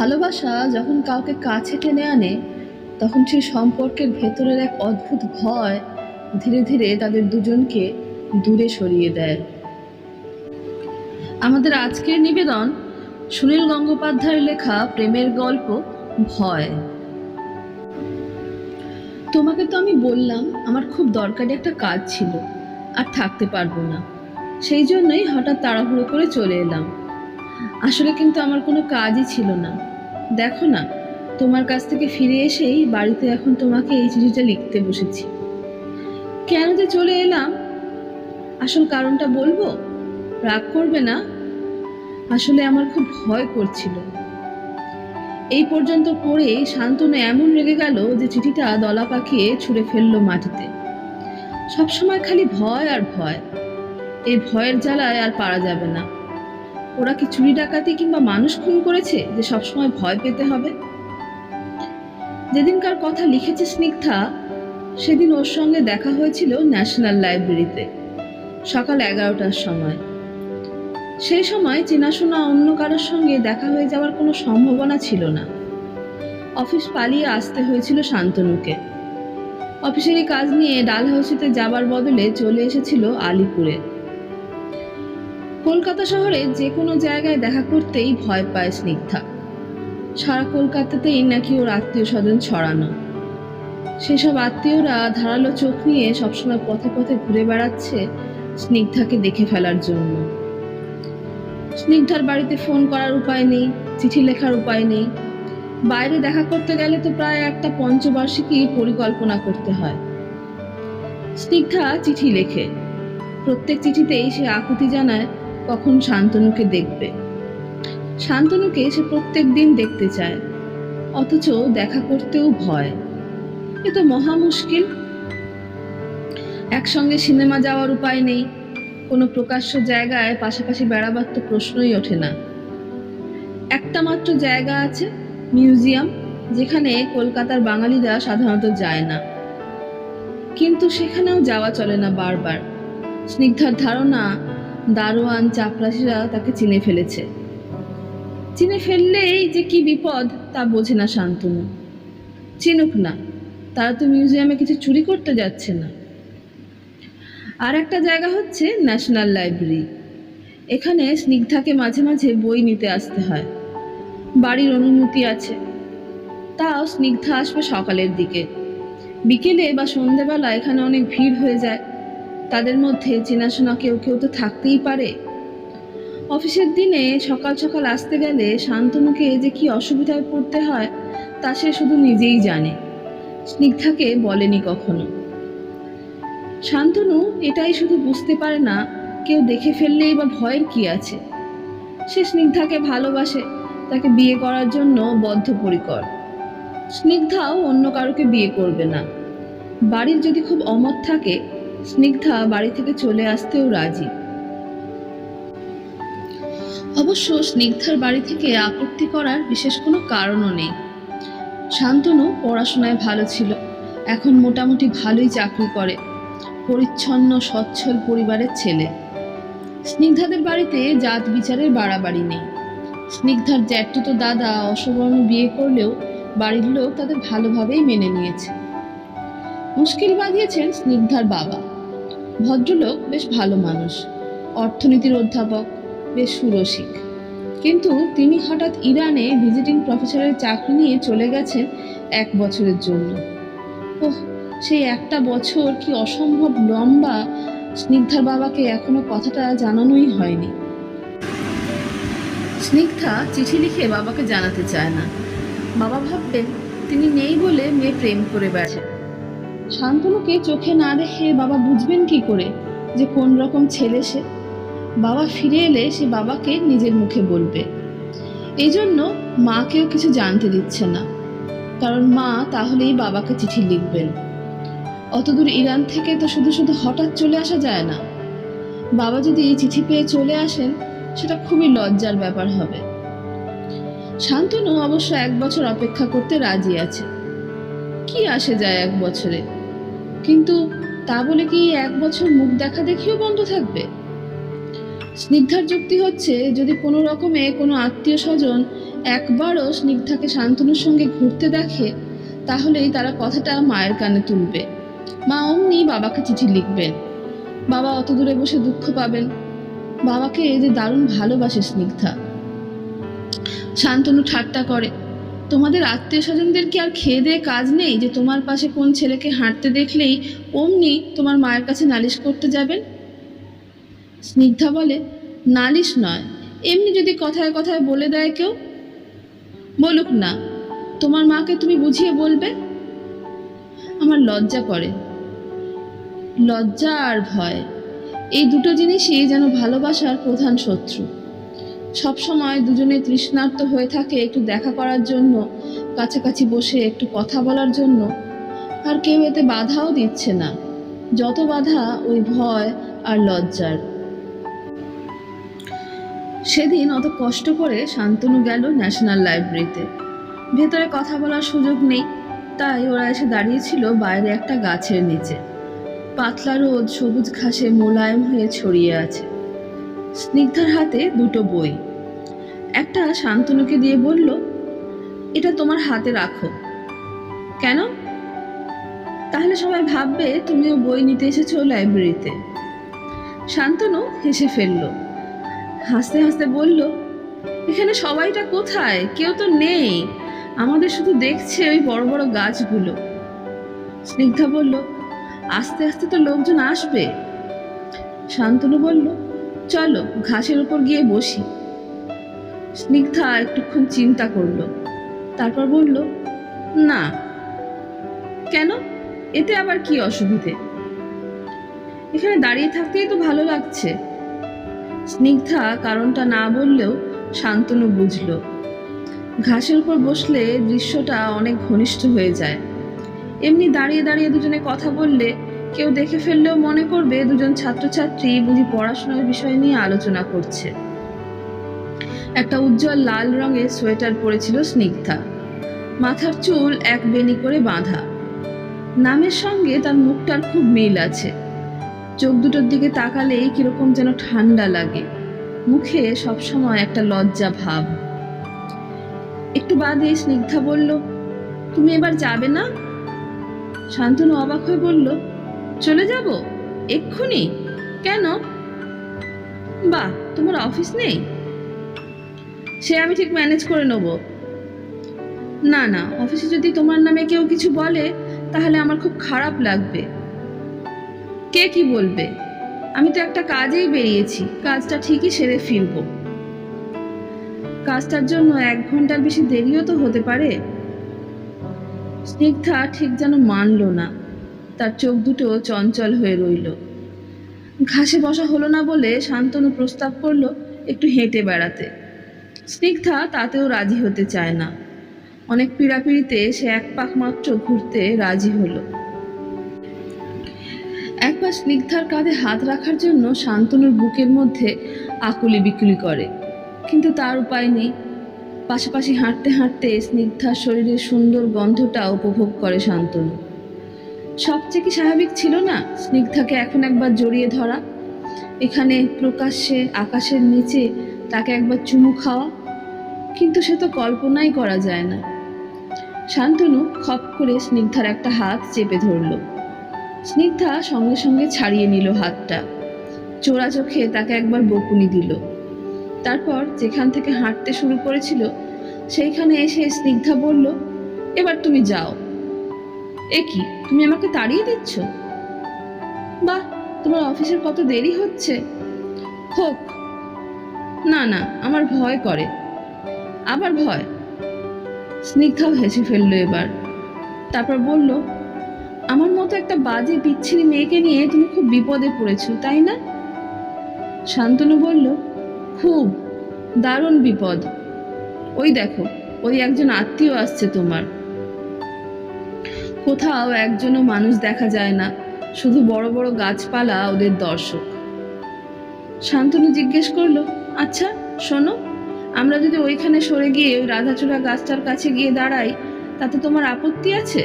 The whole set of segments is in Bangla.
ভালোবাসা যখন কাউকে কাছে টেনে আনে, তখন সেই সম্পর্কের ভেতরের এক অদ্ভুত ভয় ধীরে ধীরে তাদের দুজনকে দূরে সরিয়ে দেয়। আমাদের আজকের নিবেদন সুনীল গঙ্গোপাধ্যায়ের লেখা প্রেমের গল্প, ভয়। তোমাকে তো আমি বললাম, আমার খুব দরকারি একটা কাজ ছিল, আর থাকতে পারব না। সেই জন্যই হঠাৎ তাড়াহুড়ো করে চলে এলাম। আসলে কিন্তু আমার কোনো কাজই ছিল না। দেখো না, তোমার কাছ থেকে ফিরে এসেই বাড়িতে এখন তোমাকে এই চিঠিটা লিখতে বসেছি। কেন যে চলে এলাম? আসল কারণটা বলব? রাগ করবে না? আসলে আমার খুব ভয় করছিল। এই পর্যন্ত পড়ে শান্তনু এমন রেগে গেল যে চিঠিটা দলা পাকিয়ে ছুঁড়ে ফেলল মাটিতে। সবসময় খালি ভয় আর ভয়। এই ভয়ের জ্বালায় আর পারা যাবে না। ওরা কি চুরি ডাকাতি কিংবা মানুষ খুন করেছে যে সবসময় ভয় পেতে হবে? যেদিনকার কথা লিখেছে স্নিগ্ধা, সেদিন ওর সঙ্গে দেখা হয়েছিল ন্যাশনাল লাইব্রেরিতে, সকাল এগারোটার সময়। সেই সময় চেনাশোনা অন্য কারোর সঙ্গে দেখা হয়ে যাওয়ার কোনো সম্ভাবনা ছিল না। অফিস পালিয়ে আসতে হয়েছিল শান্তনুকে। অফিসেরই কাজ নিয়ে ডালহাউসিতে যাবার বদলে চলে এসেছিল আলিপুরে। কলকাতা শহরে যে কোনো জায়গায় দেখা করতেই ভয় পায় স্নিগ্ধা। সারা কলকাতাতেই নাকি ওর আত্মীয় স্বজন ছড়ানো। সেসব আত্মীয়রা ধারালো চোখ নিয়ে সবসময় পথে পথে ঘুরে বেড়াচ্ছে স্নিগ্ধাকে দেখে ফেলার জন্য। স্নিগ্ধার বাড়িতে ফোন করার উপায় নেই, চিঠি লেখার উপায় নেই। বাইরে দেখা করতে গেলে তো প্রায় একটা পঞ্চবার্ষিকী পরিকল্পনা করতে হয়। স্নিগ্ধা চিঠি লেখে। প্রত্যেক চিঠিতেই সে আকুতি জানায় কখন শান্তনুকে দেখবে। শান্তনুকে সে প্রত্যেক দিন দেখতে চায়, অথচ দেখা করতেও ভয়। এ তো মহা মুশকিল। একসঙ্গে সিনেমা যাওয়ার উপায় নেই। কোনো প্রকাশ্য জায়গায় পাশাপাশি বেড়াবার তো প্রশ্নই ওঠে না। একটা মাত্র জায়গা আছে, মিউজিয়াম, যেখানে কলকাতার বাঙালিরা সাধারণত যায় না। কিন্তু সেখানেও যাওয়া চলে না বারবার। স্নিগ্ধার ধারণা দারোয়ান চাপরাশিরা তাকে চিনে ফেলেছে। চিনে ফেললেই যে কি বিপদ তা বোঝে না শান্তনু। চিনুক না, তারা তো মিউজিয়ামে কিছু চুরি করতে যাচ্ছে না। আর একটা জায়গা হচ্ছে ন্যাশনাল লাইব্রেরি। এখানে স্নিগ্ধাকে মাঝে মাঝে বই নিতে আসতে হয়। বাড়ির অনুমতি আছে। তাও স্নিগ্ধা আসবে সকালের দিকে। বিকেলে বা সন্ধেবেলা এখানে অনেক ভিড় হয়ে যায়। তাদের মধ্যে চেনাশোনা কেউ কেউ তো থাকতেই পারে। অফিসের দিনে সকাল সকাল আসতে গেলে শান্তনুকে যে কি অসুবিধায় পড়তে হয়, তা সে শুধু নিজেই জানে। স্নিগ্ধাকে বলেনি কখনো। শান্তনু এটাই শুধু বুঝতে পারে না, কেউ দেখে ফেললেই বা ভয়ের কি আছে। সে স্নিগ্ধাকে ভালোবাসে, তাকে বিয়ে করার জন্য বদ্ধপরিকর। স্নিগ্ধাও অন্য কারোকে বিয়ে করবে না। বাড়ির যদি খুব অমত থাকে স্নিগ্ধা বাড়ি থেকে চলে আসতেও রাজি। অবশ্য স্নিগ্ধার বাড়ি থেকে আপত্তি করার বিশেষ কোনো কারণও নেই। শান্তনু পড়াশোনায় ভালো ছিল, এখন মোটামুটি ভালোই চাকরি করে, পরিচ্ছন্ন, সচ্ছল পরিবারের ছেলে। স্নিগ্ধাদের বাড়িতে জাত বিচারের বাড়াবাড়ি নেই। স্নিগ্ধার জ্যাঠতুতো দাদা অসবর্ণ বিয়ে করলেও বাড়ির লোক তাদের ভালোভাবেই মেনে নিয়েছে। মুশকিল বাঁধিয়েছেন স্নিগ্ধার বাবা। ভদ্রলোক বেশ ভালো মানুষ, অর্থনীতির অধ্যাপক, বেশ সুরসিক। কিন্তু তিনি হঠাৎ ইরানে ভিজিটিং প্রফেসরের চাকরি নিয়ে চলে গেছেন এক বছরের জন্য। ওহ, সেই একটা বছর কি অসম্ভব লম্বা, স্নিগ্ধার বাবাকে এখনও কথাটা জানানোই হয়নি। স্নিগ্ধা চিঠি লিখে বাবাকে জানাতে চায় না। বাবা ভাববেন, তিনি নেই বলে মেয়ে প্রেম করে বেড়াচ্ছে। শান্তনুকে চোখে না দেখে বাবা বুঝবেন কি করে যে কোন রকম ছেলে সে? বাবা ফিরে এলে সে বাবাকে নিজের মুখে বলবে। এই জন্য মাকেও কিছু জানতে দিচ্ছে না। কারণ মা তাহলেই বাবাকে চিঠি লিখবেন। অতদূর ইরান থেকে তো শুধু শুধু হঠাৎ চলে আসা যায় না। বাবা যদি এই চিঠি পেয়ে চলে আসেন, সেটা খুবই লজ্জার ব্যাপার হবে। শান্তনু অবশ্য এক বছর অপেক্ষা করতে রাজি আছে। কি আসে যায় এক বছরে? কিন্তু তা বলে কি এক বছর মুখ দেখা দেখিও বন্ধ থাকবে? স্নিগ্ধার যুক্তি হচ্ছে, যদি কোনো রকমে কোনো আত্মীয় স্বজন একবারও স্নিগ্ধাকে শান্তনুর সঙ্গে ঘুরতে দেখে, তাহলেই তারা কথাটা মায়ের কানে তুলবে। মা অমনি বাবাকে চিঠি লিখবেন। বাবা অত দূরে বসে দুঃখ পাবেন। বাবাকে যে দারুণ ভালোবাসে স্নিগ্ধা। শান্তনু ঠাট্টা করে। তোমাদের আত্মীয় স্বজনদের কি আর খেয়ে দিয়ে কাজ নেই? যে তোমার পাশে কোন ছেলেকে হাঁটতে দেখলেই অমনি তোমার মায়ের কাছে নালিশ করতে যাবেন স্নিগ্ধা বলে, নালিশ নয়। এমনি যদি কথায় কথায় বলে দেয় কেউ? বলুক না, তোমার মাকে তুমি বুঝিয়ে বলবে? আমার লজ্জা করে। লজ্জা আর ভয়। এই দুটো জিনিসই যেন ভালোবাসার প্রধান শত্রু। সবসময় দুজনে তৃষ্ণার্ত হয়ে থাকে একটু দেখা করার জন্য, কাছাকাছি বসে একটু কথা বলার জন্য। আর কেউ এতে বাধাও দিচ্ছে না। যত বাধা, ওই ভয় আর লজ্জার। সেদিন অত কষ্ট করে শান্তনু গেল ন্যাশনাল লাইব্রেরিতে। ভেতরে কথা বলার সুযোগ নেই, তাই ওরা এসে দাঁড়িয়েছিল বাইরে একটা গাছের নিচে। পাতলা রোদ, সবুজ ঘাসে মোলায়েম হয়ে ছড়িয়ে আছে। স্নিগ্ধার হাতে দুটো বই। একটা শান্তনুকে দিয়ে বলল, এটা তোমার হাতে রাখো। কেন? তাহলে সবাই ভাববে তুমিও বই নিতে এসেছ লাইব্রেরিতে। শান্তনু হেসে ফেলল, হাসতে হাসতে বলল, এখানে সবাইটা কোথায়? কেউ তো নেই। আমাদের শুধু দেখছে ওই বড় বড় গাছগুলো। স্নিগ্ধা বলল, আস্তে আস্তে তো লোকজন আসবে। শান্তনু বলল চলো, ঘাসের উপর গিয়ে বসি। স্নিগ্ধা একটুক্ষণ চিন্তা করল। তারপর বলল, না। কেন? এতে আবার কি অসুবিধে? এখানে দাঁড়িয়ে থাকতেই তো ভালো লাগছে। স্নিগ্ধা কারণটা না বললেও শান্তনু বুঝলো। ঘাসের উপর বসলে দৃশ্যটা অনেক ঘনিষ্ঠ হয়ে যায়। এমনি দাঁড়িয়ে দাঁড়িয়ে দুজনে কথা বললে কেউ দেখে ফেললেও মনে করবে দুজন ছাত্রছাত্রী বুঝি পড়াশোনার বিষয় নিয়ে আলোচনা করছে। একটা উজ্জ্বল লাল রঙের সোয়েটার পরেছিল স্নিগ্ধা। মাথার চুল এক বেনি করে বাঁধা। নামের সঙ্গে তার মুখটার খুব মিল আছে। চোখ দুটোর দিকে তাকালেই কীরকম যেন ঠান্ডা লাগে। মুখে সবসময় একটা লজ্জা ভাব। একটু বাদে স্নিগ্ধা বলল, তুমি এবার যাবে না? শান্তনু অবাক হয়ে বলল চলে যাব? এক্ষুনি? কেন? বাহ, তোমার অফিস নেই? সে আমি ঠিক ম্যানেজ করে নেব। না না অফিসে যদি তোমার নামে কেউ কিছু বলে, তাহলে আমার খুব খারাপ লাগবে। কে কি বলবে? আমি তো একটা কাজেই বেরিয়েছি, কাজটা ঠিকই সেরে ফিরব। কাজটার জন্য এক ঘণ্টার বেশি দেরিও তো হতে পারে? স্নিগ্ধা ঠিক যেন মানল না। তার চোখ দুটো চঞ্চল হয়ে রইল। ঘাসে বসা হলো না বলে শান্তনু প্রস্তাব করল একটু হেঁটে বেড়াতে। স্নিগ্ধা তাতেও রাজি হতে চায় না। অনেক পীড়াপিড়িতে সে এক পাক মাত্র ঘুরতে রাজি হলো। একবার স্নিগ্ধার কাঁধে হাত রাখার জন্য শান্তনুর বুকের মধ্যে আকুলি বিকুলি করে, কিন্তু তার উপায় নেই। পাশাপাশি হাঁটতে হাঁটতে স্নিগ্ধার শরীরের সুন্দর গন্ধটা উপভোগ করে শান্তনু। সবচেয়ে কি স্বাভাবিক ছিল না? স্নিগ্ধাকে এখন একবার জড়িয়ে ধরা। এখানে প্রকাশ্যে, আকাশের নিচে তাকে একবার চুমু খাওয়া। কিন্তু সে তো কল্পনাই করা যায় না। শান্তনু খপ করে স্নিগ্ধার একটা হাত চেপে ধরল। স্নিগ্ধা সঙ্গে সঙ্গে ছাড়িয়ে নিল হাতটা। চোরা চোখে তাকে একবার বকুনি দিল। তারপর যেখান থেকে হাঁটতে শুরু করেছিল, সেইখানে এসে স্নিগ্ধা বলল, এবার তুমি যাও। এ কি, তুমি আমাকে তাড়িয়ে দিচ্ছ? বাহ, তোমার অফিসের কত দেরি হচ্ছে। হোক, না না, আমার ভয় করে। আবার ভয়? স্নিগ্ধাও হেসে ফেলল এবার। তারপর বলল, আমার মতো একটা বাজে, বিচ্ছিরি মেয়েকে নিয়ে তুমি খুব বিপদে পড়েছো, তাই না? শান্তনু বলল, খুব, দারুণ বিপদ। ওই দেখো, ওই একজন আত্মীয় আসছে তোমার। কোথাও একজনও মানুষ দেখা যায় না, শুধু বড় বড় গাছপালা ওদের দর্শক। শান্তনু জিজ্ঞেস করল আচ্ছা শোনো, আমরা যদি ওইখানে সরে গিয়ে ওই রাধাচূড়া গাছটার কাছে গিয়ে দাঁড়াই, তাতে তোমার আপত্তি আছে?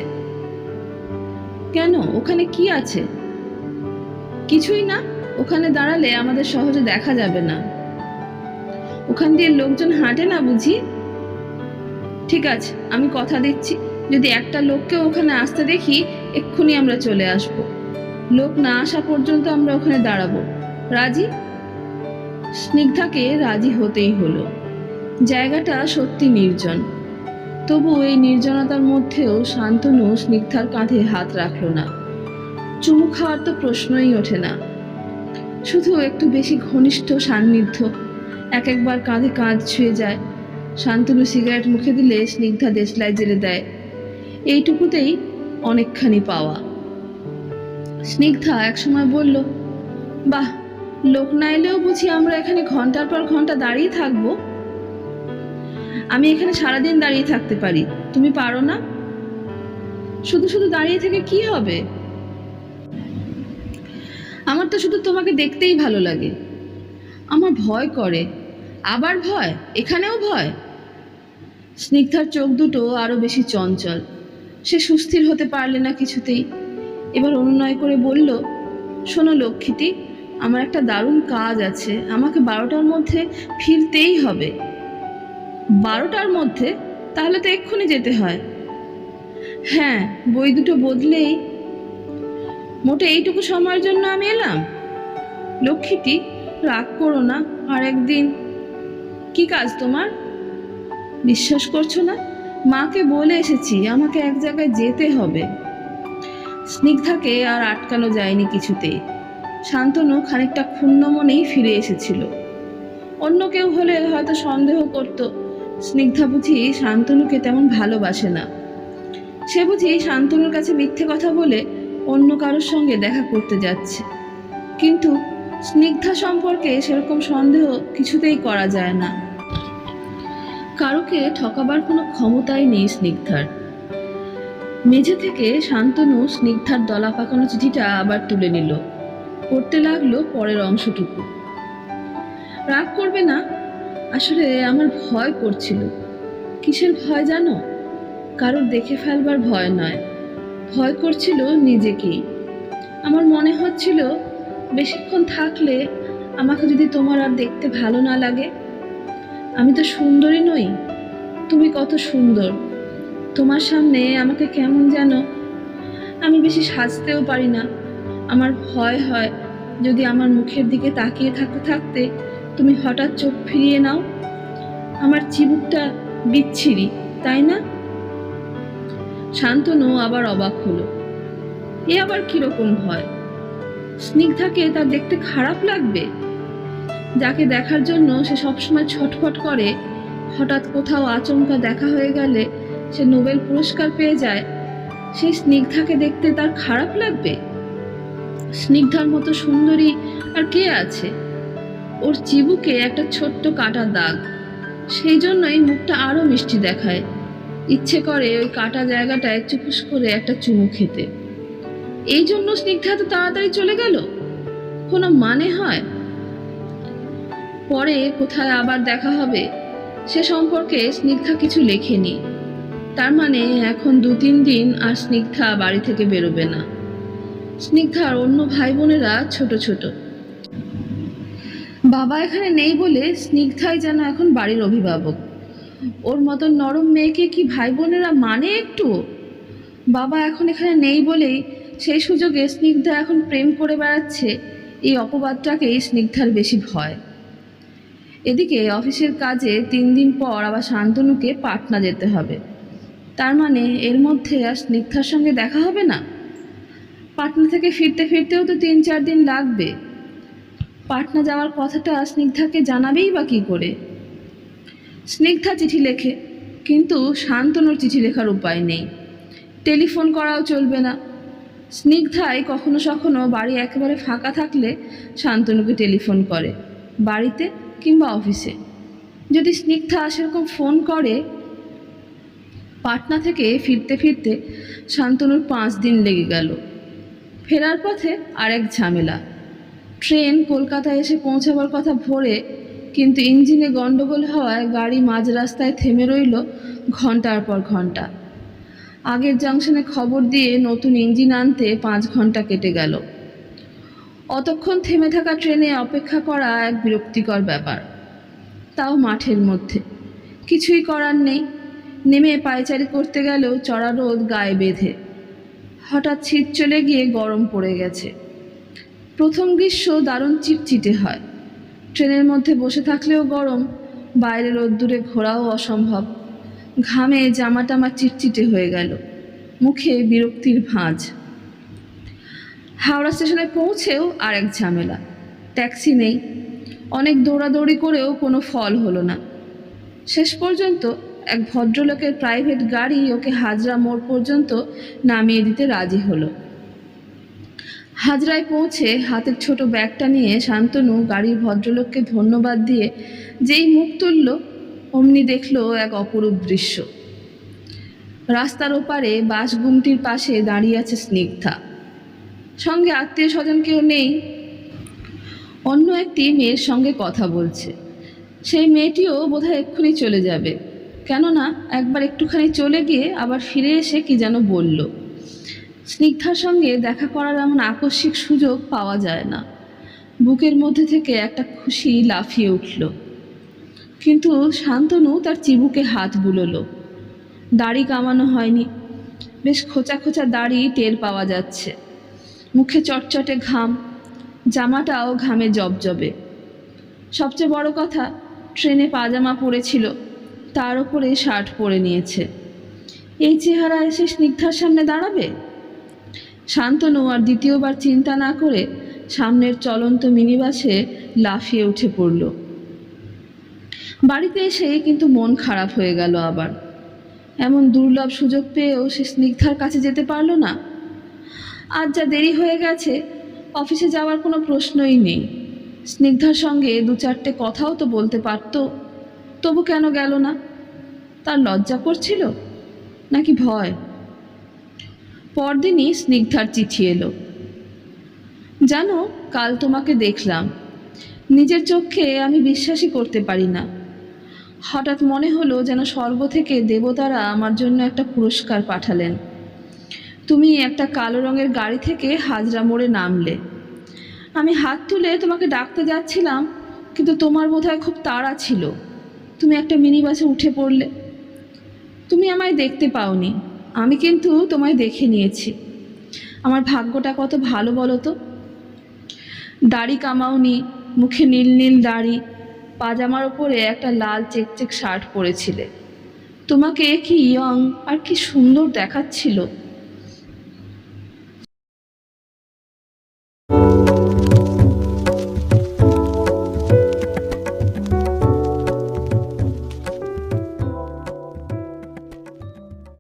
কেন? ওখানে কি আছে? কিছুই না, ওখানে দাঁড়ালে আমাদের সহজে দেখা যাবে না। ওখান দিয়ে লোকজন হাঁটে না বুঝি? ঠিক আছে, আমি কথা দিচ্ছি। যদি একটা লোককে ওখানে আসতে দেখি, এক্ষুনি আমরা চলে আসব। লোক না আসা পর্যন্ত আমরা ওখানে দাঁড়াবো। রাজি? স্নিগ্ধাকে রাজি হতেই হলো। জায়গাটা সত্যি নির্জন। তবু এই নির্জনতার মধ্যেও শান্তনু স্নিগ্ধার কাঁধে হাত রাখল না। চুমু খাওয়ার তো প্রশ্নই ওঠে না। শুধু একটু বেশি ঘনিষ্ঠ সান্নিধ্য। এক একবার কাঁধে কাঁধ ছুঁয়ে যায়। শান্তনু সিগারেট মুখে দিলে স্নিগ্ধা দেশলাই জেলে দেয়। এইটুকুতেই অনেকখানি পাওয়া। স্নিগ্ধা একসময় বলল, বাহ, লোক না এলেও বুঝি আমরা এখানে ঘণ্টার পর ঘণ্টা দাঁড়িয়ে থাকব? আমি এখানে সারাদিন দাঁড়িয়ে থাকতে পারি। তুমি পারো না? শুধু শুধু দাঁড়িয়ে থেকে কি হবে? আমার তো শুধু তোমাকে দেখতেই ভালো লাগে। আমার ভয় করে। আবার ভয়? এখানেও ভয়? স্নিগ্ধার চোখ দুটো আরও বেশি চঞ্চল। সে সুস্থির হতে পারলে না কিছুতেই। এবার অনুনয় করে বলল, শোনো লক্ষ্মীটি, আমার একটা দারুণ কাজ আছে। আমাকে বারোটার মধ্যে ফিরতেই হবে। বারোটার মধ্যে? তাহলে তো এক্ষুনি যেতে হয়। হ্যাঁ বই দুটো বদলেই মোটে এইটুকু সময়ের জন্য আমি এলাম? লক্ষ্মীটি, রাগ করো না, আর একদিন কি কাজ তোমার? বিশ্বাস করছ না? মাকে বলে এসেছি, আমাকে এক জায়গায় যেতে হবে। স্নিগ্ধাকে আর আটকানো যায়নি কিছুতেই। শান্তনু খানিকটা ক্ষুণ্ণ মনেই ফিরে এসেছিল। অন্য কেউ হলে হয়তো সন্দেহ করত, স্নিগ্ধা বুঝি শান্তনুকে তেমন ভালোবাসে না। সে বুঝি শান্তনুর কাছে মিথ্যে কথা বলে অন্য কারোর সঙ্গে দেখা করতে যাচ্ছে। কিন্তু স্নিগ্ধা সম্পর্কে সেরকম সন্দেহ কিছুতেই করা যায় না। কারোকে ঠকাবার কোনো ক্ষমতাই নেই স্নিগ্ধার। মেঝে থেকে শান্তনু স্নিগ্ধার দলা পাকানো চিঠিটা আবার তুলে নিল। পড়তে লাগল পরের অংশটুকু। রাগ করবে না? আসলে আমার ভয় করছিল। কিসের ভয় জানো? কারোর দেখে ফেলবার ভয় নয়। ভয় করছিল নিজেকেই। আমার মনে হচ্ছিল, বেশিক্ষণ থাকলে আমাকে যদি তোমার আর দেখতে ভালো না লাগে আমি তো সুন্দরী নই। তুমি কত সুন্দর। তোমার সামনে আমাকে কেমন যেন আমি বেশি সাজতেও পারি না। আমার ভয় হয় যদি আমার মুখের দিকে তাকিয়ে থাকতে থাকতে তুমি হঠাৎ চোখ ফিরিয়ে নাও। আমার চিবুকটা বিচ্ছিরি, তাই না? শান্তনু আবার অবাক হলো। এ আবার কীরকম হয়? স্নিগ্ধাকে তার দেখতে খারাপ লাগবে? যাকে দেখার জন্য সে সবসময় ছটফট করে, হঠাৎ কোথাও আচমকা দেখা হয়ে গেলে সে নোবেল পুরস্কার পেয়ে যায়। সেই স্নিগ্ধাকে দেখতে তার খারাপ লাগবে? স্নিগ্ধার মতো সুন্দরী আর কে আছে? ওর চিবুকে একটা ছোট্ট কাটা দাগ। সেই জন্যই মুখটা আরও মিষ্টি দেখায়। ইচ্ছে করে ওই কাটা জায়গাটায় চুপুস করে একটা চুমু খেতে। এই জন্য স্নিগ্ধা এত তাড়াতাড়ি চলে গেল? কোনো মানে হয়? পরে কোথায় আবার দেখা হবে? সে সম্পর্কে স্নিগ্ধা কিছু লেখেনি। তার মানে এখন দু তিন দিন আর স্নিগ্ধা বাড়ি থেকে বেরোবে না। স্নিগ্ধার অন্য ভাই বোনেরা ছোট ছোট। বাবা এখানে নেই বলে স্নিগ্ধাই যেন এখন বাড়ির অভিভাবক। ওর মতন নরম মেয়েকে কি ভাই বোনেরা মানে একটু? বাবা এখন এখানে নেই বলেই সেই সুযোগে স্নিগ্ধা এখন প্রেম করে বেড়াচ্ছে। এই অপবাদটাকেই স্নিগ্ধার বেশি ভয়। এদিকে অফিসের কাজে তিন দিন পর আবার শান্তনুকে পাটনা যেতে হবে। তার মানে এর মধ্যে আর স্নিগ্ধার সঙ্গে দেখা হবে না? পাটনা থেকে ফিরতে ফিরতেও তো তিন চার দিন লাগবে। পাটনা যাওয়ার কথাটা স্নিগ্ধাকে জানাবেই বা কী করে? স্নিগ্ধা চিঠি লেখে, কিন্তু শান্তনুর চিঠি লেখার উপায় নেই। টেলিফোন করাও চলবে না। স্নিগ্ধাই কখনো সখনো বাড়ি একেবারে ফাঁকা থাকলে শান্তনুকে টেলিফোন করে। বাড়িতে কিংবা অফিসে। যদি স্নিগ্ধা সেরকম ফোন করে, পাটনা থেকে ফিরতে ফিরতে শান্তনুর পাঁচ দিন লেগে গেল। ফেরার পথে আরেক ঝামেলা। ট্রেন কলকাতায় এসে পৌঁছাবার কথা ভোরে, কিন্তু ইঞ্জিনে গন্ডগোল হওয়ায় গাড়ি মাঝ রাস্তায় থেমে রইল ঘণ্টার পর ঘণ্টা আগের জাংশনে খবর দিয়ে নতুন ইঞ্জিন আনতে পাঁচ ঘণ্টা কেটে গেল। অতক্ষণ থেমে থাকা ট্রেনে অপেক্ষা করা এক বিরক্তিকর ব্যাপার। তাও মাঠের মধ্যে। কিছুই করার নেই। নেমে পায়চারি করতে গেলেও চড়া রোদ গায়ে বেঁধে। হঠাৎ শীত চলে গিয়ে গরম পড়ে গেছে। প্রথম গ্রীষ্ম দারুণ চিটচিটে হয়। ট্রেনের মধ্যে বসে থাকলেও গরম, বাইরে রোদ্দুরে ঘোরাও অসম্ভব। ঘামে জামাটামা চিটচিটে হয়ে গেল। মুখে বিরক্তির ভাঁজ। হাওড়া স্টেশনে পৌঁছেও আর এক ঝামেলা। ট্যাক্সি নেই। অনেক দৌড়াদৌড়ি করেও কোনো ফল হলো না। শেষ পর্যন্ত এক ভদ্রলোকের প্রাইভেট গাড়ি ওকে হাজরা মোড় পর্যন্ত নামিয়ে দিতে রাজি হলো। হাজরায় পৌঁছে হাতের ছোট ব্যাগটা নিয়ে শান্তনু গাড়ির ভদ্রলোককে ধন্যবাদ দিয়ে যেই মুখ তুলল, অমনি দেখল এক অপরূপ দৃশ্য। রাস্তার ওপারে বাস গুমটির পাশে দাঁড়িয়ে আছে স্নিগ্ধা। সঙ্গে আত্মীয় স্বজন কেউ নেই। অন্য একটি মেয়ের সঙ্গে কথা বলছে। সেই মেয়েটিও বোধহয় এক্ষুনি চলে যাবে। কেননা একবার একটুখানি চলে গিয়ে আবার ফিরে এসে কি যেন বলল। স্নিগ্ধার সঙ্গে দেখা করার এমন আকস্মিক সুযোগ পাওয়া যায় না। বুকের মধ্যে থেকে একটা খুশি লাফিয়ে উঠল। কিন্তু শান্তনু তার চিবুকে হাত বুলোলো। দাড়ি কামানো হয়নি। বেশ খোঁচা খোঁচা দাড়ি টের পাওয়া যাচ্ছে। মুখে চটচটে ঘাম, জামাটাও ঘামে জবজবে। সবচেয়ে বড় কথা, ট্রেনে পাজামা পরেছিল তার উপরে শার্ট পরে নিয়েছে। এই চেহারা এসে স্নিগ্ধার সামনে দাঁড়াবে? শান্তনু আর দ্বিতীয়বার চিন্তা না করে সামনের চলন্ত মিনিবাসে লাফিয়ে উঠে পড়ল। বাড়িতে এসে কিন্তু মন খারাপ হয়ে গেল আবার। এমন দুর্লভ সুযোগ পেয়েও সে স্নিগ্ধার কাছে যেতে পারল না। আজ যা দেরি হয়ে গেছে, অফিসে যাওয়ার কোনো প্রশ্নই নেই। স্নিগ্ধার সঙ্গে দু চারটে কথাও তো বলতে পারতো, তবু কেন গেল না? তার লজ্জা করছিল? নাকি ভয়? পরদিনই স্নিগ্ধার চিঠি এলো। জানো, কাল তোমাকে দেখলাম। নিজের চোখে আমি বিশ্বাসই করতে পারি না। হঠাৎ মনে হলো যেন স্বর্গ থেকে দেবতারা আমার জন্য একটা পুরস্কার পাঠালেন। তুমি একটা কালো রঙের গাড়ি থেকে হাজরা মোড়ে নামলে। আমি হাত তুলে তোমাকে ডাকতে যাচ্ছিলাম, কিন্তু তোমার বোধহয় খুব তাড়া ছিল। তুমি একটা মিনি বাসে উঠে পড়লে। তুমি আমায় দেখতে পাওনি। আমি কিন্তু তোমায় দেখে নিয়েছি। আমার ভাগ্যটা কত ভালো বলো তো? দাড়ি কামাওনি, মুখে নীল নীল দাড়ি, পাজামার ওপরে একটা লাল চেক চেক শার্ট পরেছিলে। তোমাকে কি ইয়ং আর কি সুন্দর দেখাচ্ছিল।